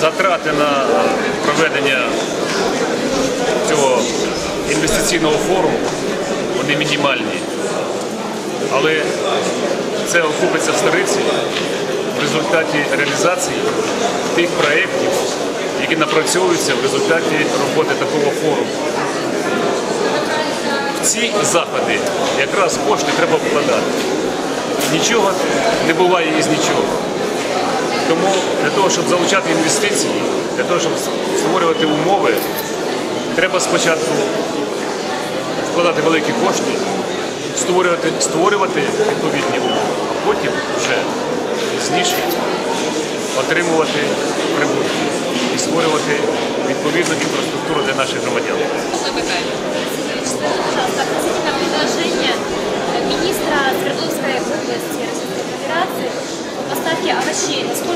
затрати на проведення цього інвестиційного форуму вони мінімальні. Але це окупиться в стариці в результаті реалізації тих проєктів, які напрацьовуються в результаті роботи такого форуму. В ці заходи якраз кошти треба вкладати. Нічого не буває із нічого. Тому для того, щоб залучати інвестиції, для того, щоб створювати умови, треба спочатку вкладати великі кошти, створювати, створювати відповідні умови, а потім вже пізніше отримувати прибутки і створювати відповідну інфраструктуру для наших громадян. Предложения министра Свердловской области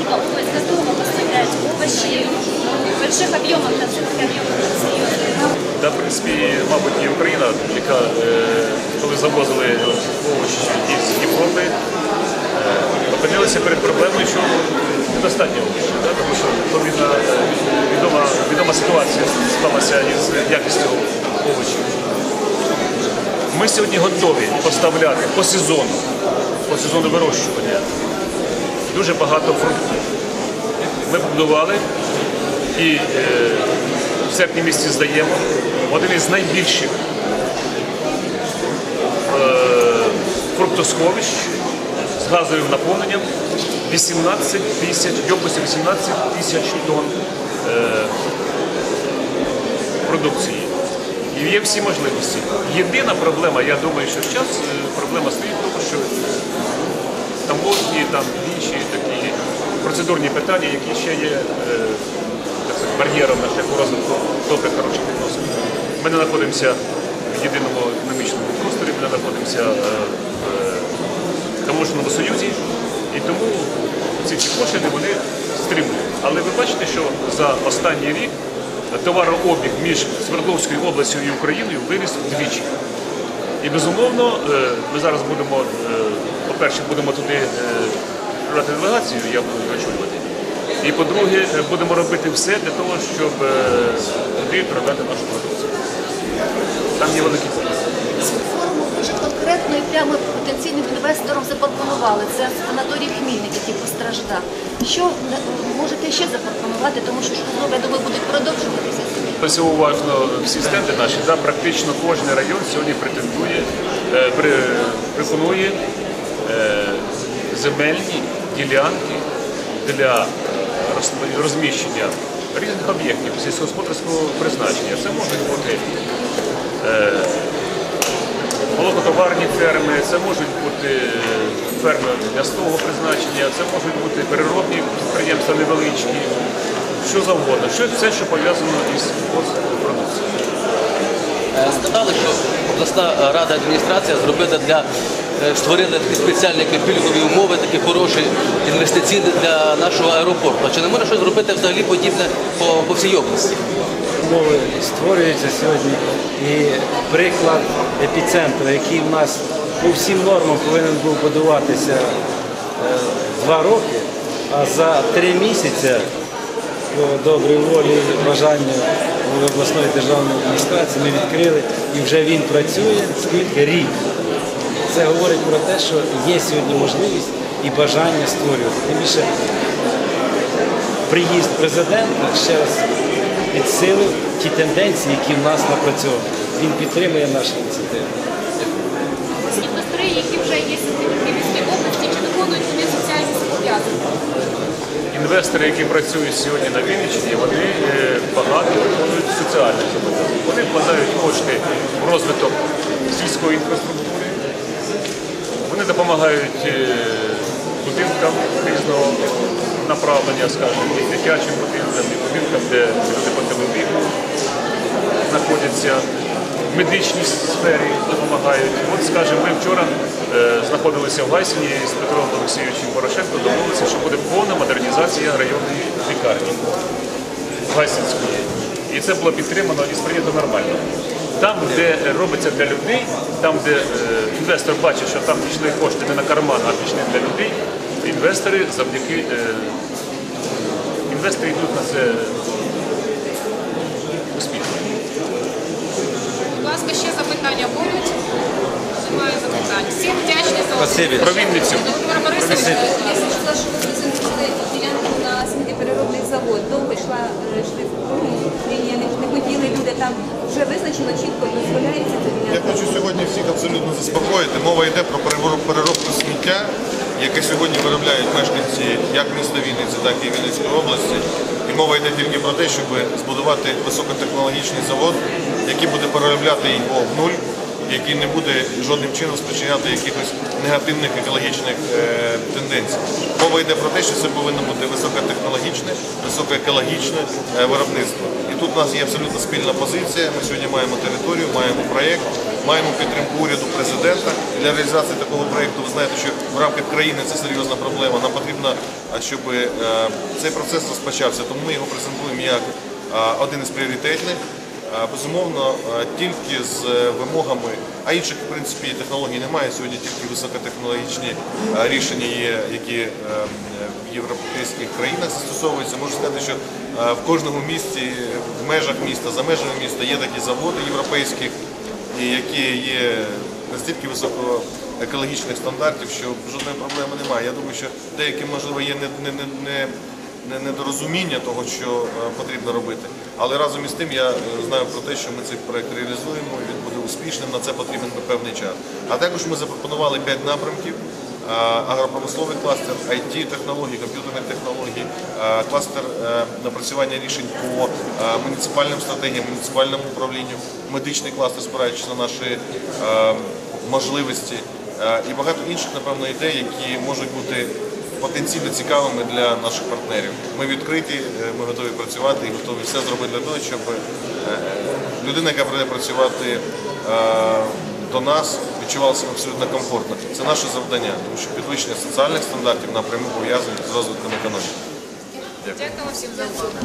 овощей. Насколько область готова поставлять овощи в больших объемах, на целых объемах в Россию? Та, в принципі, мабуть, і Україна, яка е, коли завозили овочі із Європи, е, опинилися перед проблемою, що недостатньо овочів, да? тому що відповідно, е, відома, відома ситуація склалася із якістю овочів. Ми сьогодні готові поставляти по сезону, по сезону вирощування дуже багато фруктів. Ми побудували і е, в серпні місяці здаємо один із найбільших е, фруктосховищ з газовим наповненням 18 тисяч, ємкості 18 тисяч тонн е, продукції. І є всі можливості. Єдина проблема, я думаю, що зараз проблема стоїть в тому, що таможні, там інші такі процедурні питання, які ще є е, так бар'єром на шляху розвитку добрих хороших відносин. Ми не знаходимося в єдиному економічному просторі, ми не знаходимося е, в таможному союзі, і тому ці всі пошлини вони стримують. Але ви бачите, що за останній рік товарообіг між Свердловською областю і Україною виріс вдвічі. І безумовно, е, ми зараз будемо, е, по-перше, будемо туди е, брати делегацію, я буду її очолювати. І по-друге, е, будемо робити все для того, щоб е, туди продати нашу продукцію. Там є великий потік. Форму дуже конкретно і прямо потенційним інвесторам запропонували. Це санаторій Хмільник, який постраждав. Що можете ще запропонувати, тому що ну, я думаю, будуть продовжуватися. Ось уважно всі стенди наші, да, практично кожен район сьогодні претендує, е, пропонує е, земельні ділянки для розміщення різних об'єктів сільськогосподарського призначення. Це можуть бути е, молокотоварні ферми, це можуть бути ферми м'ясного призначення, це можуть бути переробні підприємства невеличкі, що завгодно, що, все, що пов'язано із продукцією. Е, Сказали, що обласна рада адміністрація зробила для е, створила такі спеціальні які пільгові умови, такі хороші інвестиційні для нашого аеропорту. А чи не може щось зробити взагалі подібне по, по всій області? умови створюються сьогодні. І приклад епіцентру, який в нас по всім нормам повинен був будуватися е, два роки, а за три місяці по добрій волі і бажанню обласної державної адміністрації ми відкрили і вже він працює скільки рік. Це говорить про те, що є сьогодні можливість і бажання створювати. Тим більше приїзд президента ще раз підсилив ті тенденції, які в нас напрацьовані. Він підтримує наші ініціативи. Інвестори, які вже є в області, чи виконують вони Інвестори, які працюють сьогодні на Вінниччині, вони е, багато виконують соціальних зобов'язань. Вони вкладають кошти в розвиток сільської інфраструктури, вони допомагають е, будинкам різного направлення, скажімо, і дитячим будинкам, і будинкам, де люди потребують віку знаходяться. Медичній сфері допомагають. От, скажімо, ми вчора е, знаходилися в Гайсині з Петром Олексійовичем Порошенко, домовилися, що буде повна модернізація районної лікарні Гайсинської. І це було підтримано і сприйнято нормально. Там, де робиться для людей, там, де е, інвестор бачить, що там пішли кошти не на карман, а пішли для людей, інвестори завдяки е, інвестори йдуть на це ласка, ще запитання будуть? Немає запитань. Всім вдячні за Спасибі. Про Вінницю. Володимир Борисович, Я сказала, що ви презентували ділянку на сміттєпереробний завод. Довго йшла е, йшли ну, лінія, не, не хотіли люди там. Вже визначено чітко дозволяється ця Я ділянка. хочу сьогодні всіх абсолютно заспокоїти. Мова йде про перероб- переробку сміття, яке сьогодні виробляють мешканці як міста Вінниці, так і Вінницької області. І мова йде тільки про те, щоб збудувати високотехнологічний завод, який буде переробляти його в нуль, який не буде жодним чином спричиняти якихось негативних екологічних е, тенденцій. Мова йде про те, що це повинно бути високотехнологічне, високоекологічне е, виробництво. І тут у нас є абсолютно спільна позиція. Ми сьогодні маємо територію, маємо проєкт, маємо підтримку уряду президента для реалізації такого проєкту. Ви знаєте, що в рамках країни це серйозна проблема. Нам потрібно, щоб е, цей процес розпочався. Тому ми його презентуємо як один із пріоритетних. Безумовно, тільки з е, вимогами, а інших в принципі технологій немає. Сьогодні тільки високотехнологічні рішення є, які е, в європейських країнах застосовуються. Можу сказати, що в кожному місті, в межах міста, за межами міста є такі заводи європейські, які є настільки високоекологічних стандартів, що жодної проблеми немає. Я думаю, що деякі можливо є не, не, не, не не- недорозуміння того, що е, потрібно робити. Але разом із тим я е, знаю про те, що ми цей проект реалізуємо, він буде успішним. На це потрібен певний час. А також ми запропонували п'ять напрямків. Е, Агропромисловий кластер, IT технології, комп'ютерних технологій, е, кластер е, напрацювання рішень по муніципальним стратегіям, муніципальному управлінню, медичний кластер, спираючись на наші можливості і багато інших, напевно, ідей, які можуть бути потенційно цікавими для наших партнерів. Ми відкриті, ми готові працювати і готові все зробити для того, щоб людина, яка прийде працювати до нас, себе абсолютно комфортно. Це наше завдання, тому що підвищення соціальних стандартів напряму пов'язані з розвитком економіки. Дякуємо всім за увагу.